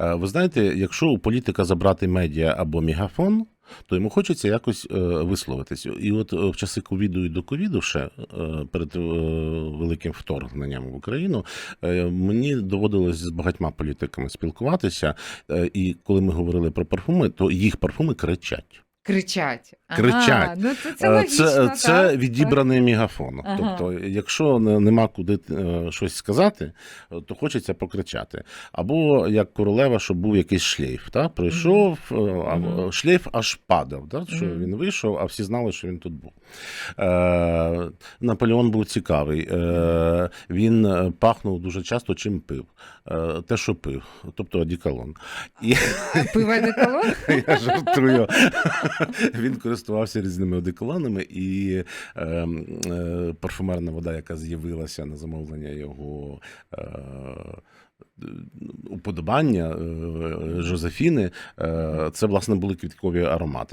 Е, Ви знаєте, якщо у політика забрати медіа або мегафон, то йому хочеться якось е, висловитись. І от е, в часи ковіду і до ковіду, ще перед великим вторгненням в Україну, мені доводилось з багатьма політиками спілкуватися. І коли ми говорили про парфуми, то їх парфуми кричать. Кричать. Кричать. Ага, ну це, це Е, логічно, це, це відібраний мегафон. Ага. Тобто, якщо нема куди е, щось сказати, е, то хочеться покричати. Або як королева, щоб був якийсь шлейф. Та? Прийшов, е, а Мгм. шлейф аж падав, та? що Мгм. він вийшов, а всі знали, що він тут був. Е, Наполеон був цікавий. Е, він пахнув дуже часто чим пив. Е, те, що пив, тобто одіколон. І. Пиво не колон? я жартую. Він користувався різними одеколонами, і е, е, парфумерна вода, яка з'явилася на замовлення його. Е, Уподобання е, Жозефіни, е, це власне були квіткові аромати.